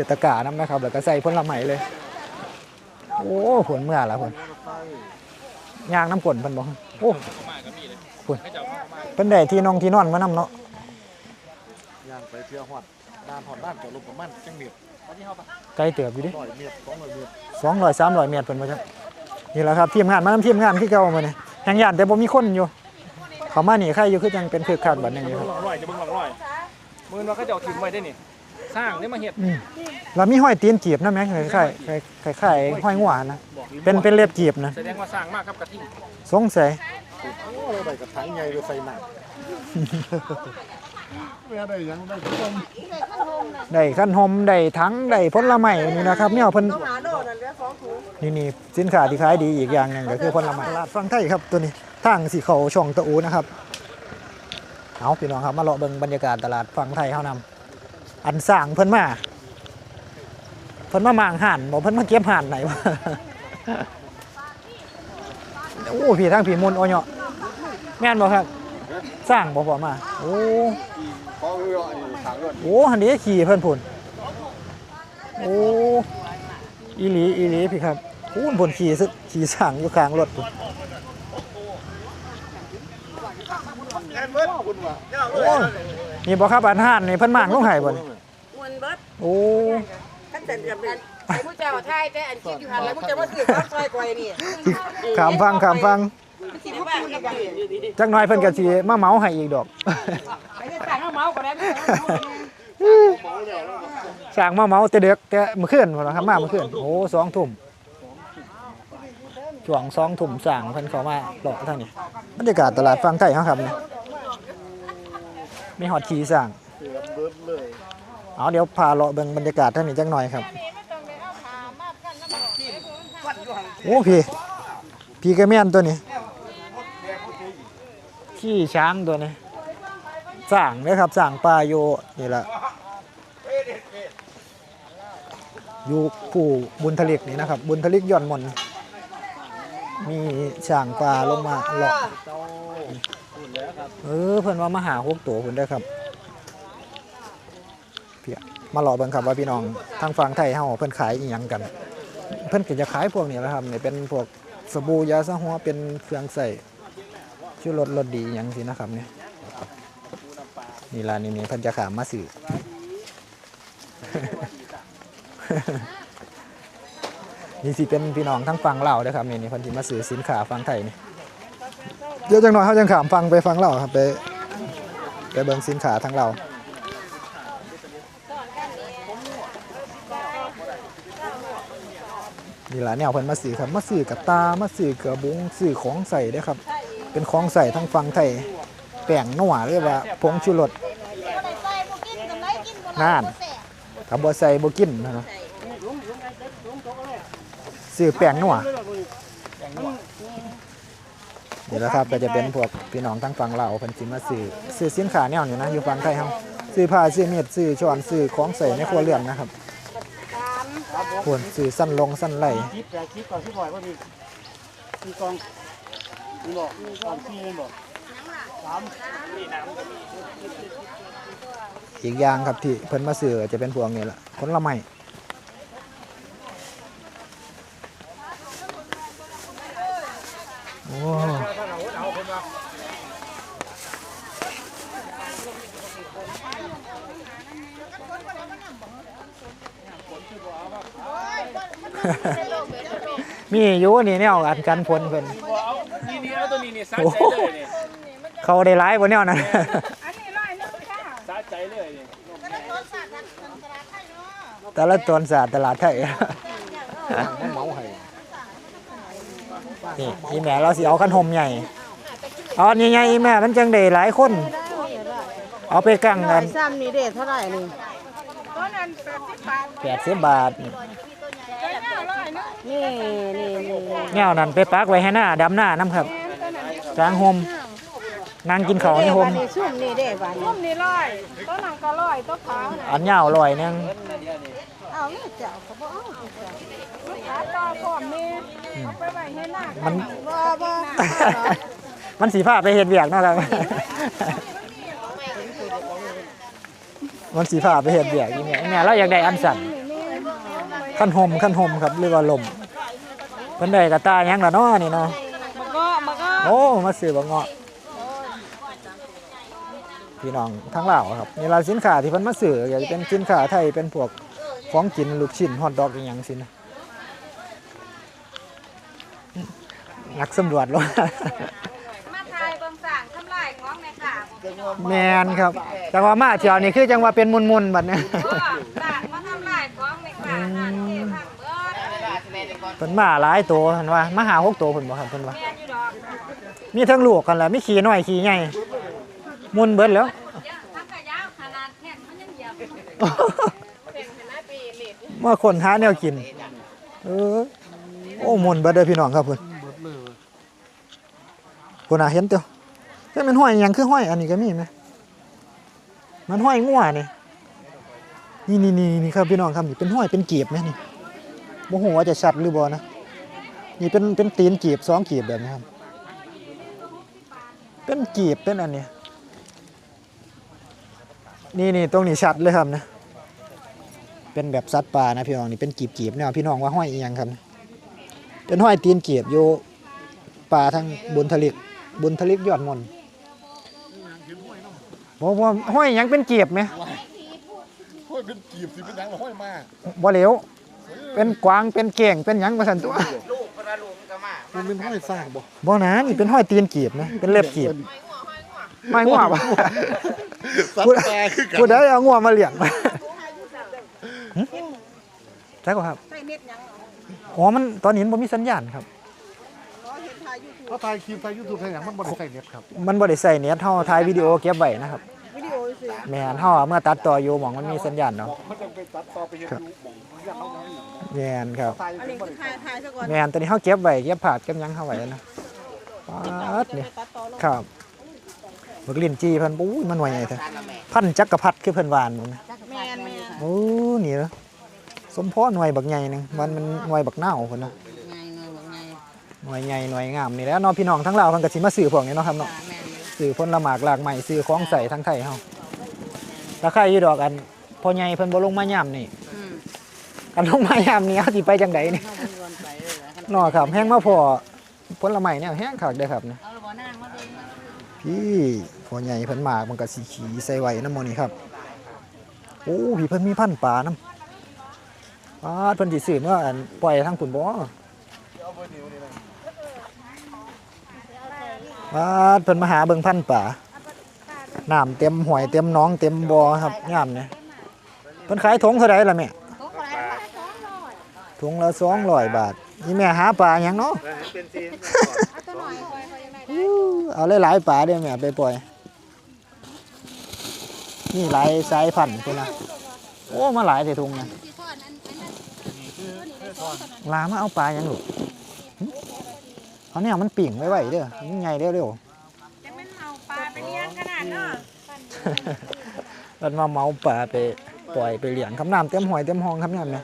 เกตกาน้ำนะครับแล้วก็ใส่ผลไม้เลย โอ้ผลเมื่อละผลยางน้ำกลนเพิ่นบอกโอ้ผลเพิ่นได้ที่นองที่นอนมานำเนาะย่างไปเที่ยวฮอดด้านฮอดด้านจอดลงประมาณจังเมียดไกลเติบอยู่ดิร้อยเมียดสองร้อยเมียดสองร้อยสามร้อยเมตรเพิ่นว่าจังนี่แหละครับทีมงานมานำทีมงานคือเก่ามาเนี่ยแห่งยานแต่บ่มีคนอยู่ เขามานี่ใครอยู่คือจังเป็นคือขาดบัดนึงอยู่ครับหลังร้อยจะเบิ่งหลังร้อยมือเราก็จะเอาถิ่นไว้ได้นี่ สร้างได้มาเห็ดอืมแล้วมีห้อยตีนจีบนะแม่คล้ายๆคล้ายๆคล้ายๆห้อยงัวนะบอกหรือเป็นเป็นเล็บจีบนะแสดงว่าสร้างมากครับกระทิ่งสงสัย โอ้เราได้กระถางใหญ่ไปใส่หนักไม่ได้หยังได้ทุกคนได้ขั้นหมได้ทั้งได้ผลไม้นี่นะครับเนี่ยเพิ่นหาโดนั่นเหลือสองถุงนี่นี่สินค้าที่ขายดีอีกอย่างหนึงก็คือผลไม้ตลาดฟังไทยครับตัวนี้ทางสีเขาช่องตะอูนะครับเอาพี่น้องครับมาเลาะเบิ่งบรรยากาศตลาดฟังไทยเฮานำ อันสร้างเพิ่นมาเพิ่นมามางห่านบ่เพิ่นมาเก็บห่านไหนวะโอ้พี่ทางพี่มนโอเนาะแม่นบ่ครับ สร้างบ่พอมา โอ้เพราะว่าอันนี้ถางรถโอ้หันนี้ขี่เพิ่นพุ่นโอ้อีหลีอีหลีพี่ครับโอ้บนขี่ขี่สั่งอยู่กลางรถพุ่นแอนเบิร์ดคุณว่าโอ้นี่บ่ครับอันห่านนี่เพิ่นมางลงไห้บ่นี่มว นเบิดโอ้ขั้นแต่จะเป็นไอ้ผู้เจ้าไทยแต่อันคิดอยู่หันแล้วผู้เจ้าว่าคือข้าวซอยกวยนี่ขามฟังขามฟังสิผู้ปูนี่กันจักหน่อยเพิ่นก็สิมาเหมาให้อีกดอกไอ้ที่สั่งข้าวเมาก็ได้สั่งมาเหมาแต่เด็กแต่มื้อคืนพุ่นล่ะครับมาเมื่อคืนโอ้สองทุ่มช่วงสองทุ่มสั่งเพิ่นเข้ามาเลาะทางนี้บรรยากาศตลาดฟังไทยเฮาครับนี่มีฮอดขี่สั่งเสือเบิร์ดเลย เอาเดี๋ยวพาเลาะเบิ่งบรรยากาศท่านนี้จักหน่อยครับโอ้พี่พี่กระเมียนตัวนี้ขี้ช้างตัวนี้สร้างเลยครับสร้างปลาโยนี่แหละอยู่ผู้บุญทลิกนี่นะครับ บุญทลิกย่อนมนมีช้างปลาลงมาเลาะเออเพิ่อนว่ามาหาหกตัวคุณได้ครับ มาหล่อเบิ่งครับว่าพี่น้องทางฝั่งไทยเฮาเพิ่นขายอีหยังกัน เพิ่นก็จะขายพวกนี้แหละครับนี่เป็นพวกสบู่ยาสระหัวเป็นเครื่องใส่ชูรสรสดีอหยังสินะครับเนี่ยนี่ล่ะนี่นี่เพิ่นจะขามมาซื้อนี่สิเป็นพี่น้องทั้งฝั่งลาเด้อครับนี่นี่เพิ่นสิมาซื้อสินค้าฝั่งไทยนี่เดี๋ยวจังหน่อยเฮาจังขามฟังไปฟังเลาครับไปไปเบิ่งสินค้าทางลา นี่แหละแนวเพิ่นมาสื่อครับมาสื่อกับตามาสื่อกับบุ้งสื่อของใส่เด้ครับ เป็นของใส่ทั้งฟังไทยแป้งนัวเรียกว่าผงชูรสน่านถ้าบ่ใส่บ่กินนะสื่อแป้งนัวนี่แหละครับก็จะเป็นพวกพี่น้องทั้งฝั่งลาเพิ่นสิมาซื้อซื้อสินค้าแนวนี้นะอยู่ฝั่งไทยเฮาซื้อผ้าซื้อเม็ดซื้อช้อนซื้อของใส่ในครัวเรือนนะครับ ควรซื้อสั้นลงสั้นไหลคลิปแต่คลิปก่อนที่บ่อยว่ามีมีกองมีบอกมีกองที่เลยบอกสามนี่น้ำก็มีอีกอย่างครับที่เพิ่นมาซื้อจะเป็นพวกนี้ละผละไม้โอ้ มีอยู่นี่แนวอันกันพลเพิ่นเอานี่นี่เอาตัวนี้นี่สะใจเลยนี่เขาได้หลายบ่แนวนั้นสะใจเลยนี่แต่ละตนศาสตร์ตลาดไทยเมาให้นี่อีแม่เราสิเอาขันหมใหญ่เอาอันใหญ่ๆอีแม่มันจังได้หลายคน เอาไปกั้งกันซ้ำนี่เด็ดเท่าไหร่นี่ แปดสิบบาทนี่นี่นี่เงานั่นไปปักไว้ให้หน้าดำหน้าน้ำครับกลางโฮมนางกินข้าวในโฮมนี่ซุ่มนี่เด็ดบ้านนี่นี่ร้อยต้นหนังก็ร้อยต้นขาวน่ะอันเงาลอยหนึงเอาเนี่ยเจ้าเขาบอกเอาขาต่อก่อนนี่เอาไปไว้ให้หน้ามันบ่บ่มันสีผ้าไปเห็ดเบียกเนาะครับ มันสีผ้าไปเห็ดเบียกอีแม่อีแม่เราอยากได้อันสั่นนี่ขั้นห่มขั้นห่มครับหรือว่าลมเพิ่นได้กระตายหยังล่ะเนาะนี่เนาะมันก็มันก็โอ้มาซื้อบักเงาะพี่น้องทั้งเหล่าครับนี่ล่ะสินค้าที่เพิ่นมาซื้ออยากจะเป็นสินค้าไทยเป็นพวกของกินลูกชิ้นฮอทดอกอหยังสินะนักสำรวจลง แมนครับจังหวะมาเที่ยวนี่คือจังหวะเป็นมุนๆบัดเนี้ก็สั่งมาทำลายของในค่ะทางเทพทางเบิดเพิ่นมาหลายตัวเห็นว่ามาหาหกตัวเพิ่นบ่ครับเพิ่นว่าแม่นอยู่ดอกมีทั้งลูกกันแหละมีขี่น้อยขี่ใหญ่มุนเบิดแล้วเยอะทั้งกระยาวขนาดแท่นมันยังเหยียบเป็นชนะปีเล็ดมาคนหาแนวกินเออโอ้มุนเบิดเด้อพี่น้องครับเพิ่นเบิดเลยพุ่นน่ะเห็นเตียว แต่มันห้อยยังคือห้อยอันนี้ก็มีไหมมันห้อยงัวนี่นี่นี่นี่นี่ครับพี่น้องครับนี่เป็นห้อยเป็นเกียบไหมนี่บ่ฮู้ว่าจะชัดหรือบ่นะนี่เป็นเป็นตีนเกียบสองเกียบแบบนี้ครับ เป็นเกียบเป็นอันนี้นี่นี่ตรงนี้ชัดเลยครับนะเป็นแบบสัตว์ป่านะพี่น้องนี่เป็นกีบกีบๆเนี่ยพี่น้องว่าห้อยอียังครับ เป็นห้อยตีนเกียบอยู่ป่าทางบุญทะเลบุญทะเลกยอดมน ต์บอกว่าห้อยหยังเป็นกีบไหมห้อยเป็นกีบสิเป็นหยังเหรอห้อยมาบ่เหลวเป็นกวางเป็นเก่งเป็นหยังมาสันตัวมันเป็นห้อยสร้างบ่บ่นะนี่เป็นห้อยตีนกีบนะเป็นเล็บกีบไม่ง่วบ่สัตพูดว์ตาคือกันพูดได้เอาง่วมาเลี้ยงหึใช่ก็ครับใส่เม็ดยังอ๋อมันตอนนี้มันบ่มีสัญญาณครับ ถ้าถ่ายคลิปถ่ายยูทูบถ่ายหยังมันบ่ได้ใส่เน็ตครับมันบ่ได้ใส่เน็ตเฮาถ่ายวิดีโอเก็บไว้นะครับวิดีโอสิแม่นเฮาอะเมื่อตัดต่ออยู่หม่องมันมีสัญญาณเนาะมันจะไปตัดต่อไปเฮ็ดอยู่หม่องเรียกเขาไว้แม่นครับถ่ายอันเป็นี้นบ่คือได้ถ่ายถ่ายซะก่อนแม่นตอนนี้เฮาเก็บไว้เก็บภาพเก็บหยังเฮาไว้นะปัดนี่ตัดต่อลงครับบักลิ้นจีเพิ่นปุ้ยมันหน่วยใหญ่แท้พันจักรพรรดิคือเพิ่นวาอันนะแม่นแม่นโอ้นี่เหรอสมพอหน่วยบักใหญ่หนึงมันมันหน่วยบักเน่าเพิ่นนะไงเนาะว่าไง หน่วยใหญ่หน่วยงามนี่แหล้วเนาะพี่น้องทั้งลาวเพิ่นก็สิมาซื้อพวกนี้เนาะครับเนาะแม่นซื้อผลหมากหลากใหม่ซื้อของใส่ทั้งไทยเฮาถ้าใครอยู่ดอกอันพ่อใหญ่เพิ่นบ่ลงมายามนี่อืมกันลงมายามนี้เฮาสิไปจังไดนี่เข้าวนวนไปเลยเหรอเนาะครับแฮงมาพอผลไม้เนี่ยแฮงคักเด้อครับนะ เอาละบ่นางมาเบิ่งมาพี่พ่อใหญ่เพิ่นหมากมันก็สิขี่ใส่ไว้นำหมื้นี้ครับ โอ้พี่เพิ่นมีพันธุ์ปลานำปลาดเพิ่นสิซื้อเมื่ออันปล่อยทางปุ่นบ่ ปลาดเพิ่นมาหาเบิ่งพันธุ์ปลาน้ำเต็มห้วยเต็มหนองเต็มบ่อครับยามเนี่ยเพิ่นขายถุงเท่าใดล่ะแม่ถุงละ200บาทนี่แม่หาปลาหยังเนาะเป็นซีนอู้เอาหลายๆปลาเด้อแม่ไปปล่อย นี่หลายสายพันธุ์พุ่นนะโอ้มาหลายแต่ถุงนะลามาเอาปลาหยังลูกหึ เอาเนี่ยมันปิ่งไว้ไว้เด้อมันใหญ่เร็วจะมันเอาปลาไปเลี้ยงขนาดเนาะๆมันมาเมาปลาไปปล่อยไปเลี้ยงคำน้ำเต็มหอยเต็มห้องครับเนี่ยแม่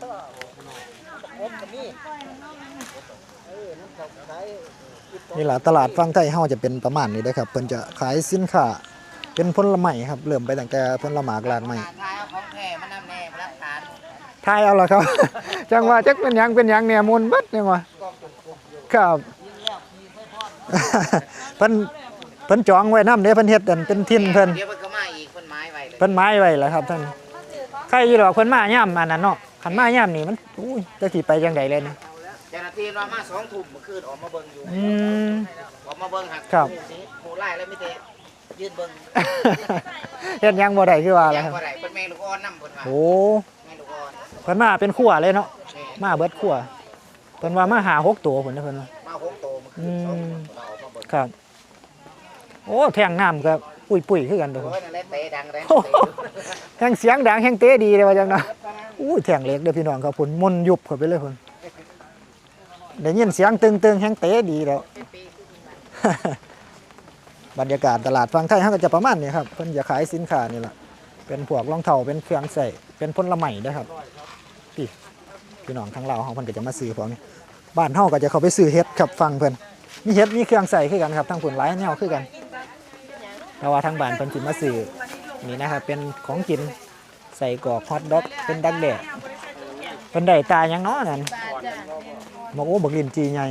นี่แหละตลาดฟังไทยเฮาจะเป็นประมาณนี้เด้อครับเพิ่นจะขายสินค้าเป็นผลไม้ครับเริ่มไปตั้งแต่ผลไม้ลากไม้ทายเอาของแท้มานำแน่มารักฐานทายเอาละครับ จังว่าจักเป็นหยังเป็นหยังเนี่ยมุนเบัดเนี่ยว่าครับ เพิ่นเพิ่นจองไว้นำเด้เพิ่นเฮ็ดอันเป็นทินเพิ่นเดี๋ยวมันก็มาอีกคนไม้ไว้เลยเพิ่นไม้ไว้แล้วครับท่านใครอยู่ดอกเพิ่นมาย่ํอันนั้นเนาะคันมาย่ํนี่มันอุ้ยจะสิไปจังไดเลยนะเจ้าหน้าที่ว่ามาสองทุ่มเมื่อคืนออกมาเบิ่งอยู่อืมออกมาเบิ่งหักครับหมู่สิหมู่ไล่แล้วไม่แต่ยืนเบิ่งเฮ็ดหยังบ่ได้คือว่ายัล่ะงครับบ่ได้เป็นแม่ลูกอ่อนนำเพิ่นว่าโอ้แม่ลูกอ่อนเพิ่นมาเป็นขั่วเลยเนาะแม่มาเบิดขั่วเพิ่นว่ามาหาหกตัวพุ่นนะเพิ่นว่ามาห กโตเมื่อคือืนสองมเราออกมาเบิ่งครับ โอ้แทงน้ำก็ปุ้ยๆคือกันตัวโอ้ยนั่นแหละเตะดังเลยโอ้โหแห่งเสียงดังแห่งเตะดีเลยว่าจังนะอู้ยแทงเหล็กเด้อพี่น้องครับผลมนต์ยุบเข้าไปเลยพุ่นได้ยินเสียงตึงๆแห่งเตะดีแล้ว บรรยากาศตลาดฟังไทยเขาก็จะประมาณนี้ครับเพิ่นจะขายสินค้านี่แหละเป็นพวกรองเท้าเป็นเครื่องใส่เป็นผลไม้นะครับพี่พี่น้องทั้งเราวเฮาเพิ่นก็จะมาซื้อพวกนี้ บ้านเฮาก็จะเข้าไปซื้อเฮ็ดครับฟังเพิ่นมีเฮ็ดมีเครื่องใส่คือกันครับทั้งผลหลายแนวคือกันแต่ว่าทางบ้านเพิ่นสิมาซื้อนี่นะครับเป็นของกินใส่กอกฮอทด็อกเป็นดักแด้ขเป็นได้ตายยังเนาะนั่นปลาโอ้บักลินจีใหญ่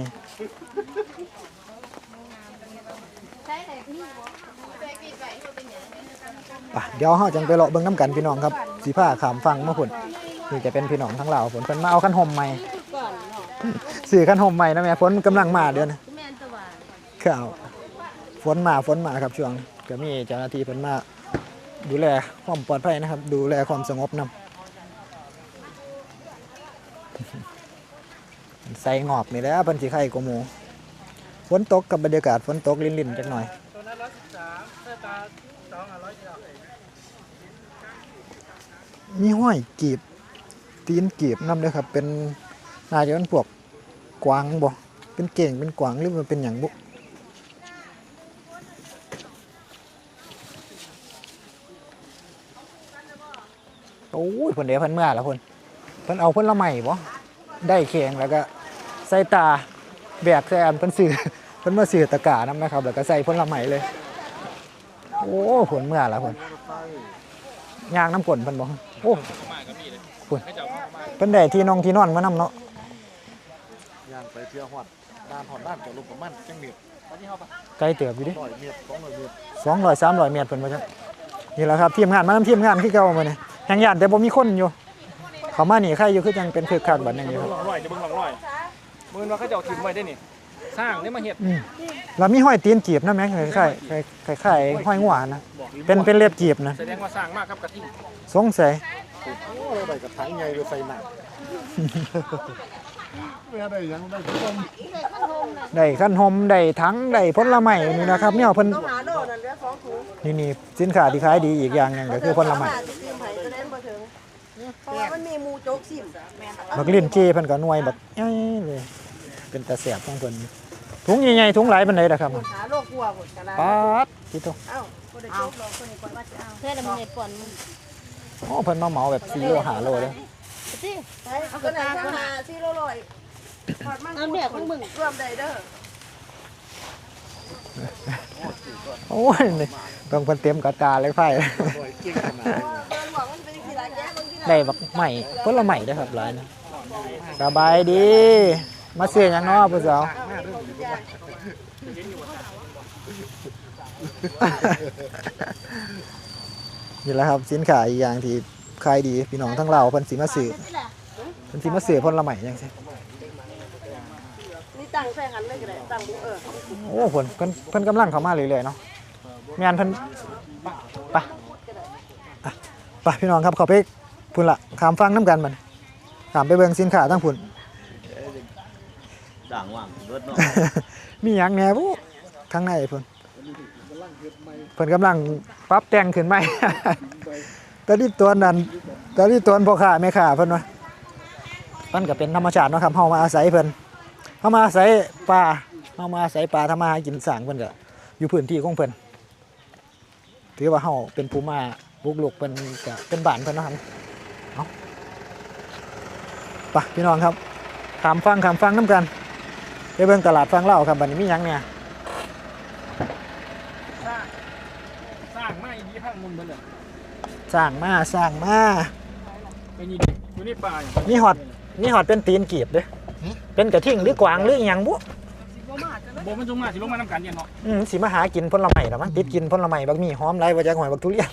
ใช่เลยพี่ใส่กี่ใบเขาเป็นอย่างปะเดี๋ยวเฮาจังไปเลาะเบิ่งน้ำกันพี่น้องครับสีผ้าขามฟังมาพุ่นนี่จะเป็นพี่น้องทั้งเหล่าฝนเพิ่นมาเอาคันห่มใหม่ ก่อนเนาะซื้อคันห่มใหม่นะแม่ฝนกำลังมาเดือนนะข้าวฝนมาฝนมาครับช่วงก็มีเจ้าหน้าที่เพิ่นมาดูแลความปลอดภัยนะครับ ดูแลความสงบนำใส่งอบนี่แหล้วพิ่นสิไข่กว่าหมูฝนตกกับบรรยากาศฝนตกลิ่นๆจักหน่อยตัวนั้นร้อยสิบสามเสื้อตาสองอะร้อยเดียวมีห้อยกีบ ตีนกีบนำด้วยครับเป็น น่าจะเป็นพวกกวางบ่เป็นเก่งเป็นกวางหรือมันเป็นอย่างบุโอ้ยเพิ่นเดี๋ยวเพิ่นเมื่อแล้วเพิ่นเพิ่นเอาเพิ่นละใหม่บ่ได้เคียงแล้วก็ใส่ตาแบกใส่อันเพิ่นซื้อเพิ่นมาซื้อตะกานํนะครับ แล้วก็ใส่เพิ่นละใหม่เลย โอ้เพิ่นเมื่อแล้วเพิ่นย่างน้ำกลนเพิ่นบ่โอ้คุณเพิ่นได้ที่นองที่นอนมานำเนาะ ย่างไปเที่ยวฮอดด้านหอดด้านจอดลงประมาณจังเม็ดไกลเติบอยู่ดิร้อยเม็ดสองร้อยเม็ด200 300เมตรเพิ่นว่าจังนี่แหละครับทีมงานมานำทีมงานคือเก่ามื้อนี้แห่งย่านแต่บ่มีคนอยู่ เขามานี่ใครอยู่คือจังเป็นคึกคักบัดนึงอยู่ครับหลอกร้อยจะเบิ่งหลอกร้อยมือว่าเขาจะเอาถิ่มไว้ได้นี่สร้างได้มาเห็ดอืมแล้วมีห้อยตีนกีบนะแม่คล้ายๆคล้ายๆคล้ายๆห้อยงัวนะบอกอีกเป็นเป็นเล็บกีบนะแสดงว่าสร้างมากครับกระทิ่งสงสัยโอ้ยได้กระถางใหญ่เลยใส่หนัก เมื่อได้หยังได้ต้มได้ขั้นหมได้ถังได้ผลไม้นี่นะครับเนี่ยเพิ่นต้องหาโดนั่นเด้อสองถุงนี่นี่สินค้าที่ขายดีอีกอย่างหนึงก็คือผลไม้สิซิมไผ่ก็เล่นบ่ถึงเพราะว่ามันมีหมูโจ๊กซิมแม่นบักลิ้นจี้เพิ่นก็หน่วยบักใหญ่เลยเป็นตาแสบของเพิ่นถุงใหญ่ๆถุงหลายปานใดล่ะครับหาโลกลัวหมดกันนะป๊าดที่ตรงเอ้าบ่ได้โจ๊กหรอกคนนี้คนว่าจะเอาเพื่อนมึงไอ้ป่อนมึงอ๋อเพิ่นมาเหมาแบบ4โล5โลเลย สิไปเอาตัวไหนก็หาสี่โลร้อยทอดมันเอาเนี่ยของมึงรวมได้เด้อโอ้ยนี่ต้องเพิ่นเต็มกระตาเลยไฟร้อยเก่งขนาดนี้เดินหวังมันจะเป็นกีฬาแก้บางทีได้บักใหม่ผลไม้เด้อครับหลายนะสบายดี มาซื้อหยังเนาะผู้สาว นี่แหละครับสินค้าอีกอย่างที่ ขายดีพี่น้องทั้งเราวเพิ่นสิมาซื้อเพิ่นสิมาซื้อผลไม้จังซี่นี่ตั้งใส่หันเลยก็ได้ตั้งเออโอ้เพิ่นเพิ่นเพิ่นกำลังเข้ามาเรื่อยๆเนาะแม่นเพิ่นไปอะไปพี่น้องครับเข้าไปพุ่นละขามฟังน้ำกันมันขามไปเบิ่งสินค้าทั้งพุ่นด่างว่างเบิดเนาะมีหยังแหน่บุข้างในพุ่นเพิ่นกำลังปรับแต่งขึ้นใหม่ ตอนนี้ตัวนั้นตอนนี้ตัวพ่อค้าแม่ค้าเพิ่นว่ามันก็เป็นธรรมชาติเนาะครับเฮามาอาศัยเพิ่นเฮามาอาศัยป่าเฮามาอาศัยป่าทำมาหากินสร้างเพิ่นก็อยู่พื้นที่ของเพิ่นถือว่าเฮาเป็นผู้มาบุกลุกเพิ่นก็เป็นบ้านเพิ่นเนาะครับเอ้าไปพี่น้องครับขามฟังขามฟังน้ำกันไปเบิ่งตลาดฟังเล่าครับบัดนี้มีหยังเนี่ยสร้างมาอีกยี่ห้างมุนเบิดเลย สร้างมาสร้างมาเป็นยี่ดิอยู่ในป่าอย่างมีฮอดมีฮอดเป็นตีนกีบเด้อเป็นกระทิ่งหรือกวางหรืออหยังบุโบมันจงมาสิลงมาน้ำกันเย็นเนาะอืมสิมาหากินผลไม้ล่ะมั้งติดกินผลไม้บักมีหอมไรว่าจักหอยบักทุเรียน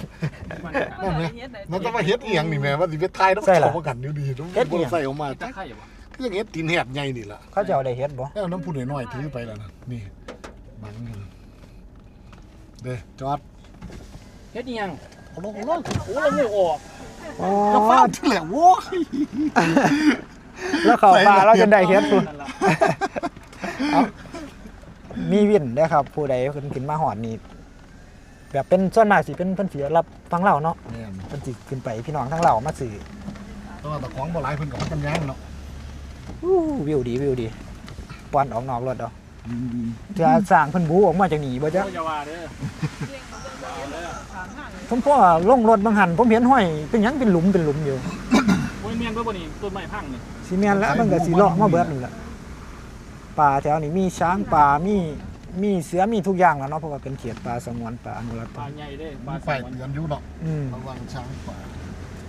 นั่นไงมันต้องมาเฮ็ดอีหยังนี่แม่ว่าสิไปทายต้องใช่ล่ะเข้ากันอยู่ดีต้องเฮ็ดอีหยังใส่ออกมาจะจักไข่บ่คือยังเฮ็ดตีนแหดใหญ่นี่ล่ะเขาจะเอาได้เฮ็ดบ่แล้วน้ำผู้น้อยๆถือไปแล้วนะนี่บังอยู่เด้อจอดเฮ็ดอีหยัง เอาลงเอาลงโอ้เราเงยออกอ๋อจะฟาดที่แหละโว้ยแล้วเข้าป่าเราจะได้เฮ็ดพุ่นนั่นล่ะเอามีวินเด้อครับ ผู้ใดเพิ่นขึ้นมาฮอดนี่แบบเป็นส่วนมากสิเป็นเพิ่นสิรับฟังเล่าเนาะแม่นเพิ่นสิขึ้นไปพี่น้องทั้งเล่ามาซื้อแตัวาตะของบ่หลายเพิ่นก็พักกันย่างเนาะอู้วิวดีวิวดีปอนออกนอกรถเอาจะสร้างเพิ่นบูออกมาจากนี่บ่จ๊ะโอ้ยอย่าว่าเด้อ ผมพ่อลงรถบางหันผมเห็นห้อยเป็นหยังเป็นหลุมเป็นหลุมอยู่โอ้ยเมียนเบิดบ่นี่ต้นไม้พังนี่สิแม่นแล้วมันก็สิเลาะมาเบิดนั่นแหละป่าแถวนี้มีช้างป่ามีมีเสือมีทุกอย่างแล้วเนาะเพราะว่าเป็นเขตป่าสงวนป่าอนุรักษ์ป่าใหญ่เด้ป่ามีสไฟงวนเตือนอยู่เนาะอืมระวังช้างป่า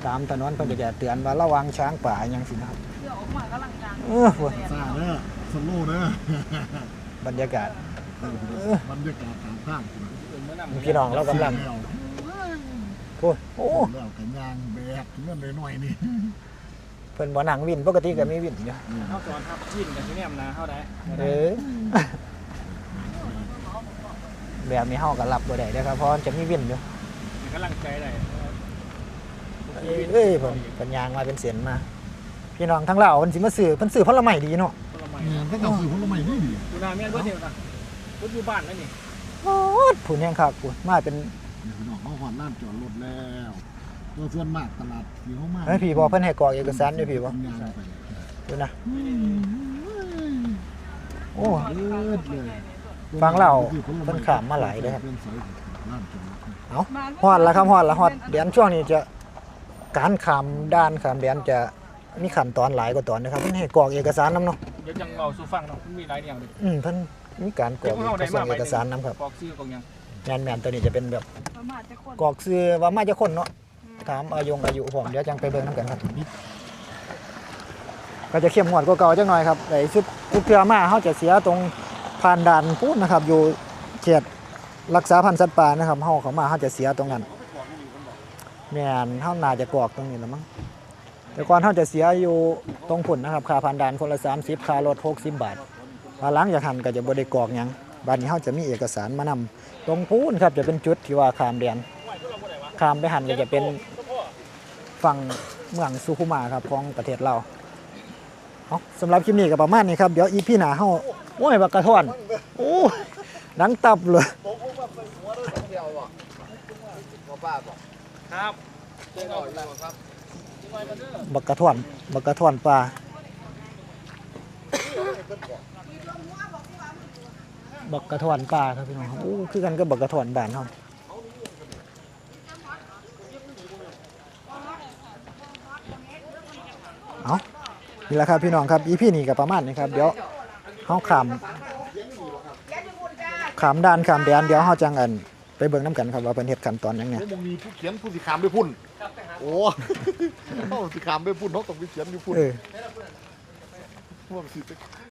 ตามถนนเพิ่นก็จะเตือนว่าระวังช้างป่าอหยังสินะครับ เดี๋ยวออกมากำลังจางเออพวกซ่าเด้อสโลว์เด้อบรรยากาศ บรรยากาศตามข้างพี่น้องเรากำลังแล้ว โอ้ยโอ้แล้วกันยางแบกเงินหน่อยๆนี่เพิ่นบ่นั่งวินปกติก็มีวินอยู่เข้าสอนครับยินกันที่เนี่ยนะเข้าได้เออแบบนี้เฮาก็รับบ่ได้เด้อครับเพราะมันจะมีวินอยู่มีกำลังใจได้เอ้ยเอ้ยเพิ่นเพิ่นยางมาเป็นเสียนมา พี่น้องทั้งลาวเพิ่นสิมาซื้อเพิ่นซื้อผลไม้ดีเนาะผลไม้เนี่ยถ้าเจ้าซื้อผลไม้นี่ดีดูนาเมียนเพื่อนเดียวนะรถอยู่บ้านนั่นนี่โอ้ยผู้แห่งคักผู้มาเป็น เนี่ยพี่น้องเขาหอดร้านจอดรถแล้วตัวส่วนมากตลาดที่เขามาเฮ้ยพี่บอกเพิ่นให้กรอกเอกสารอยู่พี่บ่ทำงานไปดูนะโอ้เอิดเลยฟังเราเพิ่นขามมาหลายเด้อครับเป็นสายร้านจอดรถเอาฮอดแล้วครับฮอดแล้วฮอดเดือนช่วงนี้จะการขามด้านขามแดนจะมีขั้นตอนหลายกว่าตอนนะครับเพิ่นให้กรอกเอกสารนํเนาะเดี๋ยวจังเราสู่ฟังเนาะมีหลายอย่างเลยอืมเพิ่นมีการกรอกเอกสารเอกสารนํครับปอกซื้อกองยัง แม่นๆตัวนี้จะเป็นแบบประมาณจะคนกรอกซื้อว่ามาจากคนเนาะถามอายุอายุผมเดี๋ยวจังไปเบิ่งนํกันครับ ก็จะเข้มงวดกว่าเก่าจังหน่อยครับไอ้ชุดทุกเทื่อมาเฮาจะเสียตรงผ่านด่านพูดนะครับ อยู่เขตรักษาพันธุ์สัตว์ป่านะครับเฮาเข้ามาเฮาจะเสียตรงนั้นแม่นเฮาน่าจะกรอกตรงนี้แล้วมั้งแต่ก่อนเฮาจะเสียอยู่ตรงผุนนะครับค่าผ่านด่านคนละ30ค่ารถ60บาทพอหลังจากหันก็จะบ่ได้กรอกหยัง บัดนี้เฮาจะมีเอกสารมานำตรงพูนครับจะเป็นจุดที่ว่าข้ามแดนข้ามไปหันก็จะเป็นฝั่งเมืองสุขุมาครับของประเทศเราวเอาสำหรับคลิปนี้ก็ประมาณนี้ครับเดี๋ยวอีพี่หน้าเฮาโอ้ยบักกระท่อนโอ้ยดังตับเลยครับบักกระท่อนบักกระท่อนปลา บักกระท่อนปลาครับพี่น้องครับอู้คือกันก็บักกระท่อนบ้านเฮาเอานี่แหละครับพี่น้องครับอีพี่นี่ก็ประมาณนี้ครับเดี๋ยวเฮาขามขามด้านขามแดนเดี๋ยวเฮาจังอันไปเบิ่งน้ำกันครับว่าเป็นเฮ็ดขั้นตอนหยังไงโอ้มงมีผู้เขียนผู้สิขามด้วยพุ่น โอ้เขาสิขามด้วยพุ่นเขาต้องไปเขียนด้วยพุ่นเออ พวกสิ